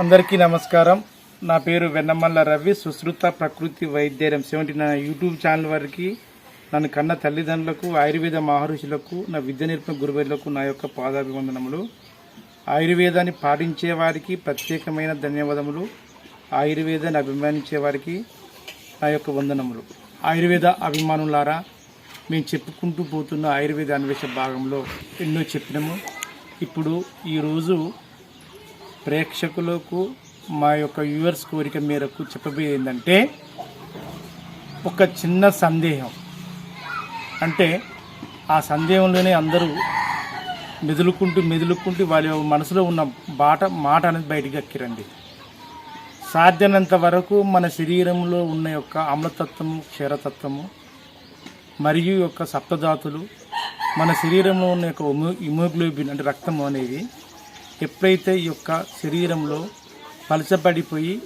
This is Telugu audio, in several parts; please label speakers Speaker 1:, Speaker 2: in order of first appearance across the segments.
Speaker 1: అందరికీ నమస్కారం. నా పేరు వెన్నమల్ల రవి. సుశ్రుత ప్రకృతి వైద్యం సెవెంటీ నా యూట్యూబ్ ఛానల్ వారికి నన్ను కన్న తల్లిదండ్రులకు ఆయుర్వేద మహర్షులకు నా విద్య నేర్పిన గురువులకు నా యొక్క పాదాభివందనములు. ఆయుర్వేదాన్ని పాటించే వారికి ప్రత్యేకమైన ధన్యవాదములు. ఆయుర్వేదాన్ని అభిమానించే వారికి నా యొక్క వందనములు. ఆయుర్వేద అభిమానులారా మేము చెప్పుకుంటూ పోతున్న ఆయుర్వేద అన్వేషణ భాగంలో ఎన్నో చెప్పినాము. ఇప్పుడు ఈరోజు ప్రేక్షకులకు మా యొక్క వ్యూవర్స్ కోరిక మేరకు చెప్పబోయేది ఏంటంటే ఒక చిన్న సందేహం. అంటే ఆ సందేహంలోనే అందరూ మెదులుకుంటూ మెదులుకుంటూ వాళ్ళ మనసులో ఉన్న బాట మాట అనేది బయటికి ఎక్కిరండి సాధ్యమైనంత వరకు మన శరీరంలో ఉన్న యొక్క అమ్లతత్వము క్షీరతత్వము మరియు యొక్క సప్తధాతులు మన శరీరంలో ఉన్న యొక్క హిమోగ్లోబిన్ ఇమోగ్లోబిన్ అంటే రక్తం అనేది ఎప్పుడైతే ఈ యొక్క శరీరంలో పలచబడిపోయి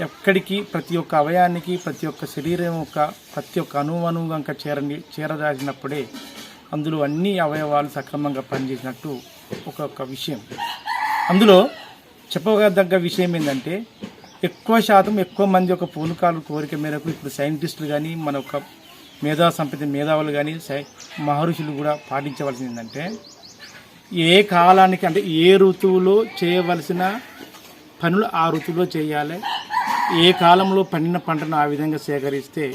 Speaker 1: ఎక్కడికి ప్రతి ఒక్క అవయానికి ప్రతి ఒక్క శరీరం యొక్క ప్రతి ఒక్క అణువు కనుక చేరని చేరదాసినప్పుడే అందులో అన్ని అవయవాలు సక్రమంగా పనిచేసినట్టు ఒక్కొక్క విషయం. అందులో చెప్పదగ్గ విషయం ఏంటంటే ఎక్కువ శాతం ఎక్కువ మంది ఒక పూనుకాలు కోరిక మేరకు ఇప్పుడు సైంటిస్టులు కానీ మన ఒక మేధా సంపత్తి మేధావులు కానీ సై మహర్షులు కూడా పాటించవలసింది ఏంటంటే ఏ కాలానికి అంటే ఏ ఋతువులో చేయవలసిన పనులు ఆ ఋతువులో చేయాలి? ఏ కాలంలో పండిన పంటను ఆ విధంగా సేకరిస్తే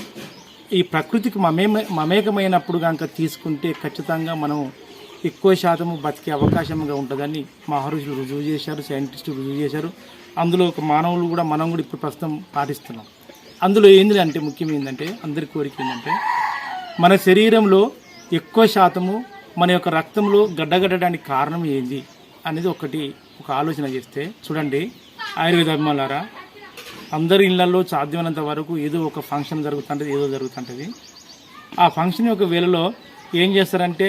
Speaker 1: ఈ ప్రకృతికి మమే మమేకమైనప్పుడు కనుక తీసుకుంటే ఖచ్చితంగా మనం ఎక్కువ శాతము బతికే అవకాశంగా ఉంటుందని మహర్షులు రుజువు చేశారు సైంటిస్టులు రుజువు చేశారు. అందులో ఒక మానవులు కూడా మనం కూడా ఇప్పుడు ప్రస్తుతం పాటిస్తున్నాం. అందులో ఏంది అంటే ముఖ్యం ఏంటంటే అందరి కోరిక ఏంటంటే మన శరీరంలో ఎక్కువ శాతము మన యొక్క రక్తంలో గడ్డగట్టడానికి కారణం ఏంది అనేది ఒకటి ఒక ఆలోచన చేస్తే చూడండి ఆయుర్వేద అభిమానులారా అందరి ఇళ్ళలో సాధ్యమైనంత వరకు ఏదో ఒక ఫంక్షన్ జరుగుతుంటుంది ఏదో జరుగుతుంటుంది. ఆ ఫంక్షన్ యొక్క వేళలో ఏం చేస్తారంటే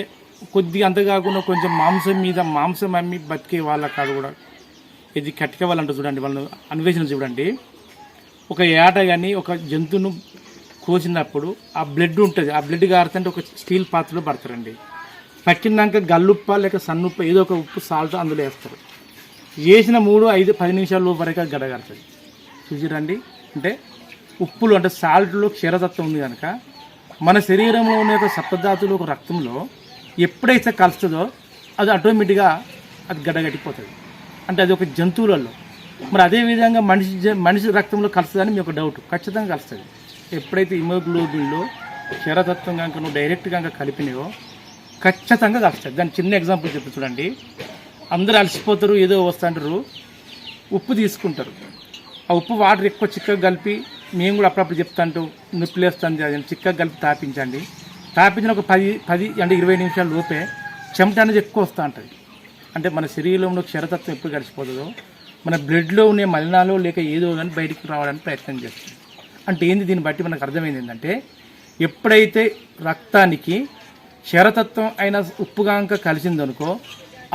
Speaker 1: కొద్దిగా అంత కాకుండా కొంచెం మాంసం మీద మాంసం అమ్మి బతికే వాళ్ళ కాదు కూడా. ఇది కట్టిక వాళ్ళంట చూడండి వాళ్ళని అన్వేషణ చూడండి. ఒక ఏట కానీ ఒక జంతువును కోసినప్పుడు ఆ బ్లడ్ ఉంటుంది ఆ బ్లడ్ కారుతుంటే ఒక స్టీల్ పాత్రలో పడతారండి. పట్టినాక గల్లుప్ప లేక సన్నుప్ప ఏదో ఒక ఉప్పు సాల్ట్ అందులో వేస్తారు. వేసిన మూడు ఐదు పది నిమిషాల వరకు అది గడగడుతుంది చూసిరండి? అంటే ఉప్పులు అంటే సాల్ట్లో క్షీరతత్వం ఉంది కనుక మన శరీరంలో ఉన్న యొక్క సప్తధాతులు ఒక రక్తంలో ఎప్పుడైతే కలుస్తుందో అది ఆటోమేటిక్గా అది గడగట్టిపోతుంది అంటే అది ఒక జంతువులలో. మరి అదే విధంగా మనిషి జ- మనిషి రక్తంలో కలుస్తుందని మీ ఒక డౌట్. ఖచ్చితంగా కలుస్తుంది. ఎప్పుడైతే హిమోగ్లోబిన్లో క్షీరతత్వం కనుక నువ్వు డైరెక్ట్ కనుక కలిపినావో ఖచ్చితంగా కలుస్తుంది దాని చిన్న ఎగ్జాంపుల్ చెప్పి చూడండి. అందరూ అలసిపోతారు ఏదో వస్తుంటారు. ఉప్పు తీసుకుంటారు. ఆ ఉప్పు వాటర్ ఎక్కువ చిక్కగా కలిపి మేము కూడా అప్పుడప్పుడు చెప్తాంటూ నొప్పి లేస్తుంది అది చిక్కగా కలిపి తాపించండి. తాపించిన ఒక పది పది అంటే ఇరవై నిమిషాల లోపే చెమట అనేది ఎక్కువ వస్తూ ఉంటుంది అంటే మన శరీరంలో క్షరతత్వం ఎప్పుడు కలిసిపోతుందో మన బ్లడ్లో ఉండే మలినాలు లేక ఏదో కానీ బయటికి రావడానికి ప్రయత్నం చేస్తుంది. అంటే ఏంది దీన్ని బట్టి మనకు అర్థమైంది ఏంటంటే ఎప్పుడైతే రక్తానికి క్షరతత్వం అయిన ఉప్పుగాంక కలిసిందనుకో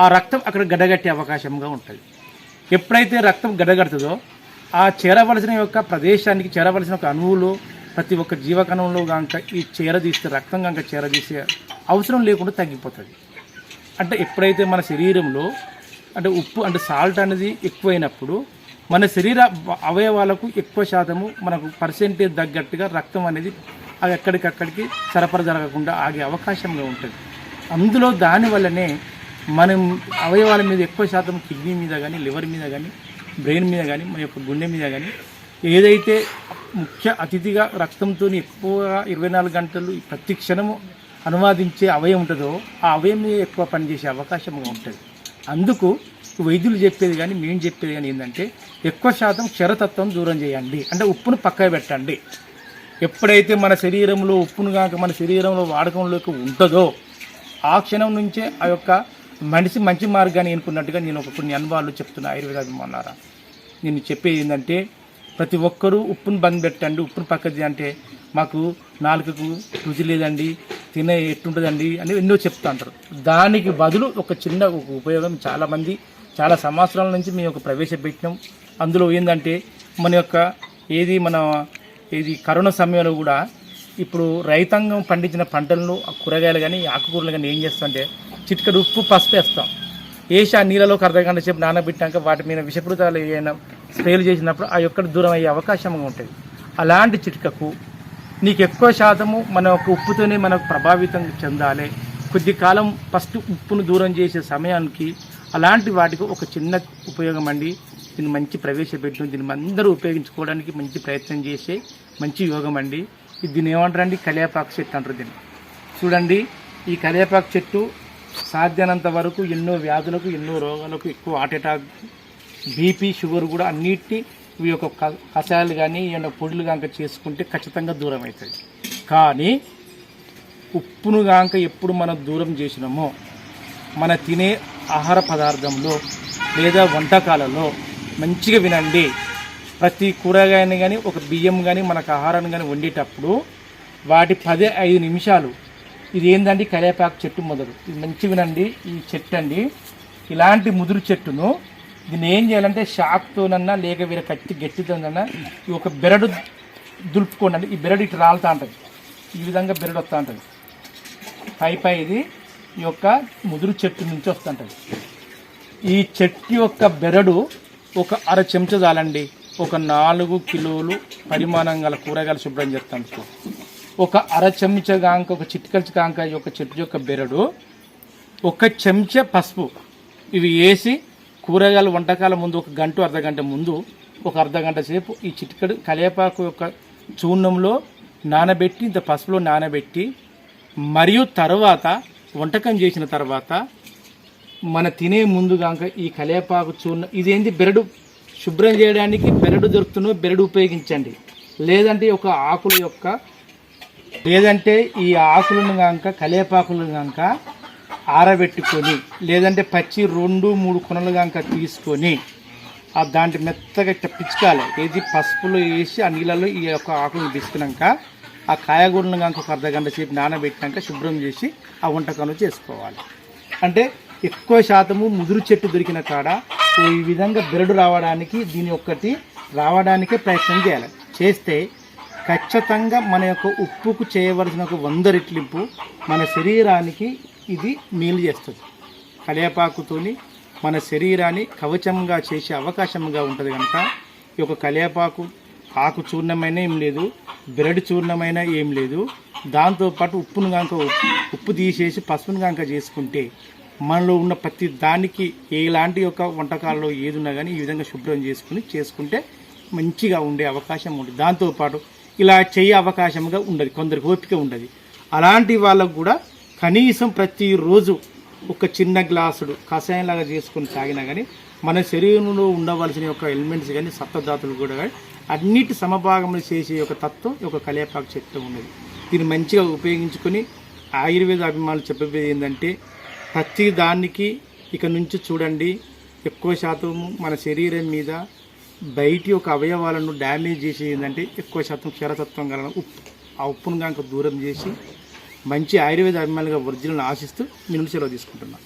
Speaker 1: ఆ రక్తం అక్కడ గడ్డగట్టే అవకాశంగా ఉంటుంది. ఎప్పుడైతే రక్తం గడ్డగడుతుందో ఆ చేరవలసిన యొక్క ప్రదేశానికి చేరవలసిన ఒక అణువులు ప్రతి ఒక్క జీవకణంలో కనుక ఈ చేరదీస్తే రక్తం కనుక చేరదీసే అవసరం లేకుండా తగ్గిపోతుంది. అంటే ఎప్పుడైతే మన శరీరంలో అంటే ఉప్పు అంటే సాల్ట్ అనేది ఎక్కువైనప్పుడు మన శరీర అవయవాలకు ఎక్కువ శాతము మనకు పర్సెంటేజ్ తగ్గట్టుగా రక్తం అనేది అవి ఎక్కడికక్కడికి సరఫరా జరగకుండా ఆగే అవకాశంగా ఉంటుంది. అందులో దానివల్లనే మనం అవయవాల మీద ఎక్కువ శాతం కిడ్నీ మీద కానీ లివర్ మీద కానీ బ్రెయిన్ మీద కానీ మన యొక్క గుండె మీద కానీ ఏదైతే ముఖ్య అతిథిగా రక్తంతో ఎక్కువగా ఇరవై నాలుగు గంటలు ప్రతి క్షణము అనువాదించే అవయం ఉంటుందో ఆ అవయం మీద ఎక్కువ పనిచేసే అవకాశం ఉంటుంది. అందుకు వైద్యులు చెప్పేది కానీ మేము చెప్పేది కానీ ఏంటంటే ఎక్కువ శాతం క్షరతత్వం దూరం చేయండి. అంటే ఉప్పును పక్కన పెట్టండి. ఎప్పుడైతే మన శరీరంలో ఉప్పును కాక మన శరీరంలో వాడకంలోకి ఉంటుందో ఆ క్షణం నుంచే ఆ యొక్క మనిషి మంచి మార్గాన్ని ఎన్నుకున్నట్టుగా నేను ఒక కొన్ని అనుభవాలు చెప్తున్నా ఆయుర్వేద అభిమానులారా నేను చెప్పేది ఏంటంటే ప్రతి ఒక్కరూ ఉప్పును బంద్ పెట్టండి ఉప్పును పక్కది అంటే మాకు నాలుకకు రుచి లేదండి తినే ఎట్టుంటుందండి అని ఎన్నో చెప్తా అంటారు దానికి బదులు ఒక చిన్న ఒక ఉపయోగం చాలామంది చాలా సంవత్సరాల నుంచి మేము ఒక ప్రవేశపెట్టినాం. అందులో ఏంటంటే మన యొక్క ఏది మన ఇది కరోనా సమయంలో కూడా ఇప్పుడు రైతాంగం పండించిన పంటలను ఆ కూరగాయలు కానీ ఆకుకూరలు కానీ ఏం చేస్తామంటే చిటికడు ఉప్పు పసుపు వేస్తాం. వేసి ఆ నీళ్ళలో ఒక సేపు నానబెట్టాక వాటి మీద విషపూరితాలు ఏమైనా స్ప్రేలు చేసినప్పుడు ఆ యొక్క దూరం అయ్యే అవకాశం ఉంటుంది. అలాంటి చిట్కకు నీకు ఎక్కువ శాతము మన యొక్క ఉప్పుతోనే మనకు ప్రభావితం చెందాలి. కొద్ది కాలం ఫస్ట్ ఉప్పును దూరం చేసే సమయానికి అలాంటి వాటికి ఒక చిన్న ఉపయోగం అండి. దీన్ని మంచి ప్రవేశపెట్టడం దీన్ని అందరూ ఉపయోగించుకోవడానికి మంచి ప్రయత్నం చేసే మంచి యోగం అండి. దీన్ని ఏమంటారండి కళ్యాపాకు చెట్టు అంటారు దీన్ని. చూడండి ఈ కళ్యాపాకు చెట్టు సాధ్యమైనంత వరకు ఎన్నో వ్యాధులకు ఎన్నో రోగాలకు ఎక్కువ హార్ట్ అటాక్ బీపీ షుగర్ కూడా అన్నిటి ఇవి యొక్క క- కషాయాలు కానీ ఏమైనా పొడులు కనుక చేసుకుంటే ఖచ్చితంగా దూరం అవుతుంది కానీ ఉప్పును కాక ఎప్పుడు మనం దూరం చేసినామో మన తినే ఆహార పదార్థంలో లేదా వంటకాలలో మంచిగా వినండి. ప్రతి కూరగాయని కానీ ఒక బియ్యం కానీ మనకు ఆహారాన్ని కానీ వండేటప్పుడు వాటి పదే ఐదు నిమిషాలు. ఇది ఏంటండి కరివేపాకు చెట్టు మొదలు. ఇది మంచి వినండి ఈ చెట్టు అండి. ఇలాంటి ముదురు చెట్టును దీన్ని ఏం చేయాలంటే షాక్తోనన్నా లేక వేరే కట్టి గట్టితోనన్నా ఈ ఒక బెరడు దులుపుకోండి అంటే ఈ బెరడు ఇటు రాలుతూ ఉంటుంది. ఈ విధంగా బెరడు వస్తూ ఉంటుంది. పై పై ఇది ఈ యొక్క ముదురు చెట్టు నుంచి వస్తుంటుంది ఈ చెట్టు యొక్క బెరడు ఒక అర చెంచా చాలండి. ఒక నాలుగు కిలోలు పరిమాణం గల కూరగాయలు శుభ్రం చేస్తాం సార్. ఒక అర చెంచా కాంక ఒక చిట్కల్చి కాంక ఈ యొక్క చెట్టు యొక్క బెరడు ఒక చెంచా పసుపు. ఇవి వేసి కూరగాయల వంటకాల ముందు ఒక గంట అర్ధ గంట ముందు ఒక అర్ధ గంట సేపు ఈ చిటికడు కలేపాకు యొక్క చూర్ణంలో నానబెట్టి ఇంత పసుపులో నానబెట్టి మరియు తర్వాత వంటకం చేసిన తర్వాత మన తినే ముందు కాక ఈ కలేపాకు చూర్ణం ఇదేంటి బెరడు? శుభ్రం చేయడానికి బెరడు దొరుకుతున్న బెరడు ఉపయోగించండి. లేదంటే ఒక ఆకుల యొక్క లేదంటే ఈ ఆకులను కాక కలేపాకులను కనుక ఆరబెట్టుకొని లేదంటే పచ్చి రెండు మూడు కొనలు కాక తీసుకొని ఆ దాంట్లో మెత్తగా ఇట్లా పిచ్చుకాలి. ఏది పసుపులో వేసి ఆ నీళ్ళలో ఈ యొక్క ఆకులను తీసుకున్నాక ఆ కాయగూరలను కాక ఒక అర్ధ గంట సేపు నానబెట్టినాక శుభ్రం చేసి ఆ వంటకాలు చేసుకోవాలి. అంటే ఎక్కువ శాతము ముదురు చెట్టు దొరికిన కాడ ఈ విధంగా బెరడు రావడానికి దీని ఒక్కటి రావడానికే ప్రయత్నం చేయాలి. చేస్తే ఖచ్చితంగా మన యొక్క ఉప్పుకు చేయవలసిన ఒక వంద రెట్లింపు మన శరీరానికి ఇది మేలు చేస్తుంది. కలేపాకుతోని మన శరీరాన్ని కవచంగా చేసే అవకాశంగా ఉంటుంది కనుక ఈ యొక్క కలేపాకు ఆకు చూర్ణమైన ఏం లేదు బ్రెడ్ చూర్ణమైన ఏం లేదు. దాంతోపాటు ఉప్పును కనుక ఉప్పు తీసేసి పసుపును కనుక చేసుకుంటే మనలో ఉన్న ప్రతి దానికి ఎలాంటి యొక్క వంటకాల్లో ఏది ఉన్నా కానీ ఈ విధంగా శుభ్రం చేసుకుని చేసుకుంటే మంచిగా ఉండే అవకాశం ఉంటుంది. దాంతోపాటు ఇలా చేయ అవకాశంగా ఉండదు. కొందరికి ఓపిక ఉండదు. అలాంటి వాళ్ళకు కూడా కనీసం ప్రతిరోజు ఒక చిన్న గ్లాసుడు కషాయంలాగా చేసుకొని తాగినా కానీ మన శరీరంలో ఉండవలసిన యొక్క ఎలిమెంట్స్ కానీ సప్తధాతులు కూడా కానీ అన్నిటి సమభాగములు చేసే యొక్క తత్వం ఒక యొక్క కలేపాకు చెట్టు ఉన్నది. దీన్ని మంచిగా ఉపయోగించుకొని ఆయుర్వేద అభిమానులు చెప్పేది ఏంటంటే ప్రతి దానికి ఇక నుంచి చూడండి ఎక్కువ శాతం మన శరీరం మీద బయటి యొక్క అవయవాలను డ్యామేజ్ చేసి ఏంటంటే ఎక్కువ శాతం క్షరతత్వం గల ఉప్పు. ఆ ఉప్పును కనుక దూరం చేసి మంచి ఆయుర్వేద అభిమానులుగా ఒరిజినల్ ఆశిస్తూ మీ నుంచి సెలవు తీసుకుంటున్నాను.